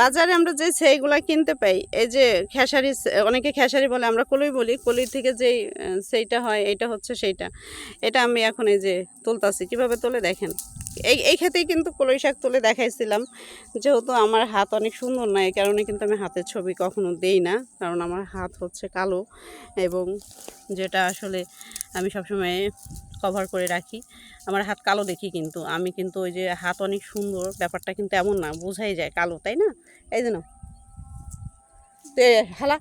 বাজারে আমরা যে সেইগুলা কিনতে পাই, এই যে খেসারি, অনেকে খেসারি বলে, আমরা কলুই বলি কলুই থেকে যেই সেইটা হয় এটা হচ্ছে সেইটা। এটা আমি এখন এই যে তুলতাছি, কীভাবে তুলে দেখেন? এই এই ক্ষেত্রেই কিন্তু কলই শাক তুলে দেখাইছিলাম। যেহেতু আমার হাত অনেক সুন্দর না এই কারণে কিন্তু আমি হাতের ছবি কখনো দেই না কারণ আমার হাত হচ্ছে কালো এবং যেটা আসলে আমি সবসময় কভার করে রাখি। আমার হাত কালো দেখি কিন্তু আমি কিন্তু ওই যে হাত অনেক সুন্দর ব্যাপারটা কিন্তু এমন না বোঝাই যায় কালো তাই না? এই জন্য তে হালা।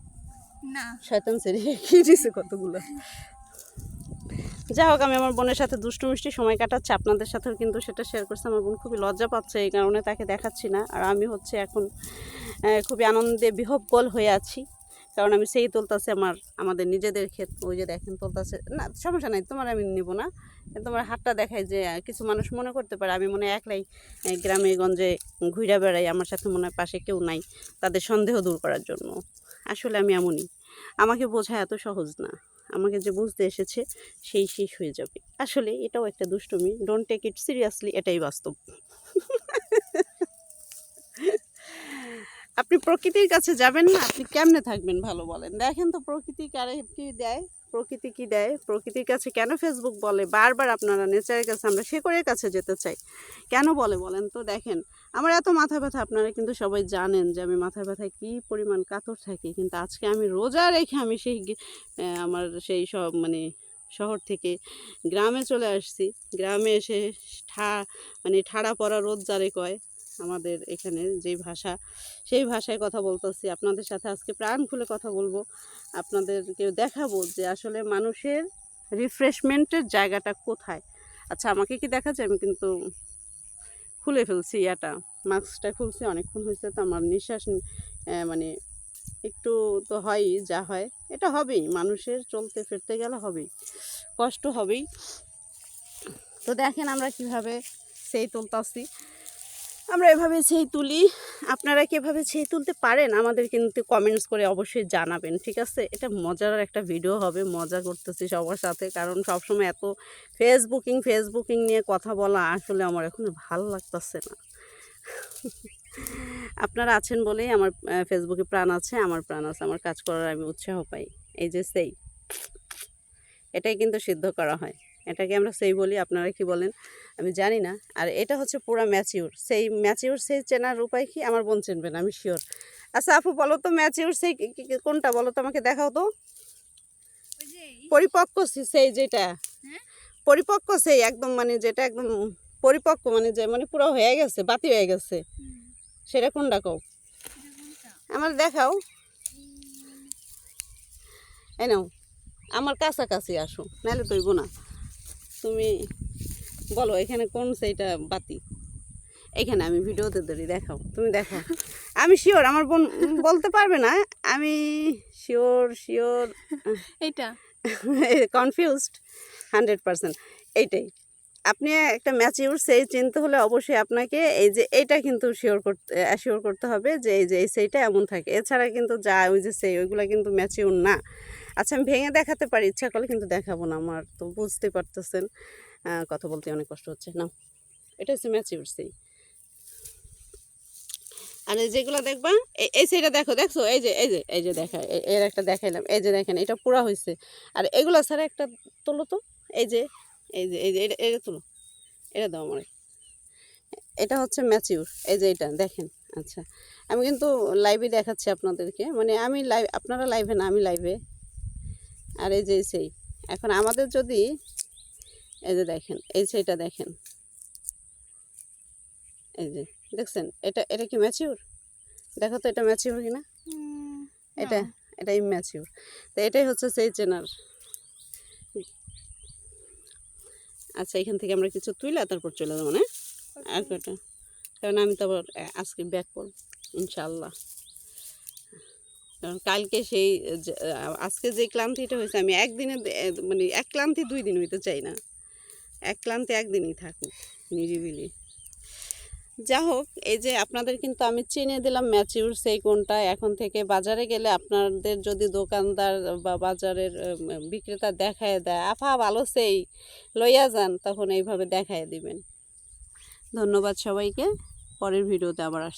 না। শয়তান সেরে কি দিছে কতগুলো? যাই হোক, আমি আমার বোনের সাথে দুষ্টু মিষ্টি সময় কাটাচ্ছি, আপনাদের সাথেও কিন্তু সেটা শেয়ার করছি। আমার বোন খুবই লজ্জা পাচ্ছে, এই কারণে তাকে দেখাচ্ছি না। আর আমি হচ্ছে এখন খুবই আনন্দে বিহব্বল হয়ে আছি। কারণ আমি সেই তুলতাছে আমার, আমাদের নিজেদের ক্ষেত, ওই যে দেখেন তুলতাছে। না, সমস্যা নাই, তোমার আমি নিব না। তোমার হাতটা দেখায় যে কিছু মানুষ মনে করতে পারে, আমি মনে একলাই গ্রামে গঞ্জে ঘুরে বেড়াই, আমার সাথে মনে হয় পাশে কেউ নাই, তাদের সন্দেহ দূর করার জন্য। আসলে আমি এমনই। আমাকে বোঝা এত সহজ না। আমাকে যে বুঝতে এসেছে, সেই শেষ হয়ে যাবে। আসলে এটাও একটা দুষ্টমি। ডোন্ট টেক ইট সিরিয়াসলি এটাই বাস্তব। আপনি প্রকৃতির কাছে যাবেন না, আপনি কেমনে থাকবেন ভালো বলেন? দেখেন তো প্রকৃতি কারে কি দেয়। প্রকৃতি কি দেয়? প্রকৃতির কাছে কেন ফেসবুক বলে? বারবার আপনারা নেচারের কাছে, আমরা শেকড়ের কাছে যেতে চাই। কেন বলে বলেন তো? দেখেন, আমার এত মাথা ব্যথা, আপনারা কিন্তু সবাই জানেন যে আমি মাথা ব্যথায় কী পরিমাণ কাতর থাকি। কিন্তু আজকে আমি রোজা রেখে আমি সেই আমার সেই সব মানে শহর থেকে গ্রামে চলে আসছি। গ্রামে এসে ঠা মানে ঠাড়া পড়া রোদ যারে কয় আমাদের এখানে যেই ভাষা, সেই ভাষায় কথা বলতেছি। আপনাদের সাথে আজকে প্রাণ খুলে কথা বলব। আপনাদেরকে দেখাবো যে আসলে মানুষের রিফ্রেশমেন্টের জায়গাটা কোথায়। আচ্ছা আমাকে কি দেখা যায় আমি কিন্তু খুলে ফেলছি ইয়াটা। মাস্কটা খুলছি, অনেকক্ষণ হয়েছে তো আমার নিঃশ্বাস মানে একটু তো হয়ই যা হয়। এটা হবেই, মানুষের চলতে ফিরতে গেলে হবেই, কষ্ট হবেই। তো দেখেন আমরা কীভাবে সেই তুলতাছি। আমরা এভাবে সেই তুলি, আপনারা কীভাবে সেই তুলতে পারেন? আমাদের কিন্তু কমেন্টস করে অবশ্যই জানাবেন, ঠিক আছে? এটা মজার একটা ভিডিও হবে, মজা করতেছি সবার সাথে, কারণ সবসময় এত ফেসবুকিং ফেসবুকিং নিয়ে কথা বলা আসলে আমার এখন ভালো লাগতেছে না। আপনারা আছেন বলেই আমার ফেসবুকে প্রাণ আছে, আমার প্রাণ আছে, আমার কাজ করার আমি উৎসাহ পাই। এই যে সেই, এটাই কিন্তু সিদ্ধ করা হয়। এটাকে আমরা সেই বলি আপনারা কি বলেন? আমি জানি না। আর এটা হচ্ছে পুরা ম্যাচিউর সেই ম্যাচিউর সেই চেনার উপায় কি? আমার বোন চিনবে না আমি শিওর আচ্ছা আপু বলো তো ম্যাচিউর সেই কোনটা? বলো তো আমাকে দেখাও তো। পরিপক্ক সেই যেটা। হ্যাঁ? পরিপক্ক সেই একদম মানে যেটা একদম পরিপক্ক মানে যে মানে পুরো হয়ে গেছে বাতি হয়ে গেছে। সেটা কোনটা কও? আমার দেখাও। এই নাও আমার কাছাকাছি আসো নাহলে তৈব না। তুমি বলো এখানে কোন সেইটা বাতি? এখানে আমি ভিডিওতে ধরি দেখাও তুমি দেখাও আমি শিওর আমার বোন বলতে পারবে না আমি শিওর শিওর এইটা? কনফিউজড হান্ড্রেড পার্সেন্ট এইটাই। আপনি একটা ম্যাচিউর সেই চিনতে হলে অবশ্যই আপনাকে এই যে এইটা কিন্তু শিওর করতে অ্যাসিওর করতে হবে যে এই যে এই সেইটা এমন থাকে। এছাড়া কিন্তু যা ওই যে সেই ওইগুলো কিন্তু ম্যাচিউর না। আচ্ছা আমি ভেঙে দেখাতে পারি, ইচ্ছা করলে কিন্তু দেখাবো না, আমার তো বুঝতে পারতেছেন। কথা বলতে অনেক কষ্ট হচ্ছে না এটা হচ্ছে ম্যাচিউর সেই আর যেগুলো দেখবা এই সেইটা দেখো, দেখছ? এই যে এই যে এই যে দেখা এর একটা দেখাইলাম, এই যে দেখেন, এটা পুরা হয়েছে আর এগুলো ছাড়া একটা তোলো তো? এই যে এই যে এই যে, এটা এটা তোলো, এটা দাও আমার। এটা হচ্ছে ম্যাচিউর, এই যে এটা, দেখেন আচ্ছা। আমি কিন্তু লাইভে দেখাচ্ছি আপনাদেরকে মানে আমি লাইভ আপনারা লাইভে না, আমি লাইভে আর এই যে সেই। এখন আমাদের যদি এই যে দেখেন এই সেইটা দেখেন। এই যে দেখছেন? এটা এটা কি ম্যাচিউর দেখো তো এটা ম্যাচিউর কিনা? হুম, এটা না। এটা ইম্যাচিউর তো এটাই হচ্ছে সেই চেনার। আচ্ছা এখান থেকে আমরা কিছু তুইলা তারপর চলে যাব না? আর কটা কারণ আমি তো আবার আজকে ব্যাক করব ইনশাল্লাহ কারণ কালকে সেই আজকে যে ক্লান্তিটা হয়েছে, আমি একদিনে মানে এক ক্লান্তি দুই দিন হইতে চাই না। এক ক্লান্তি একদিনই থাকুক, নিরিবিলি। যা হোক, এই যে আপনাদের কিন্তু আমি চিনে দিলাম ম্যাচিউর সেই কোনটা। এখন থেকে বাজারে গেলে আপনাদের যদি দোকানদার বা বাজারের বিক্রেতা দেখায় দেয় আফা ভালো সেই, লইয়া যান, তখন এইভাবে দেখায় দিবেন। ধন্যবাদ সবাইকে। পরের ভিডিওতে আবার আস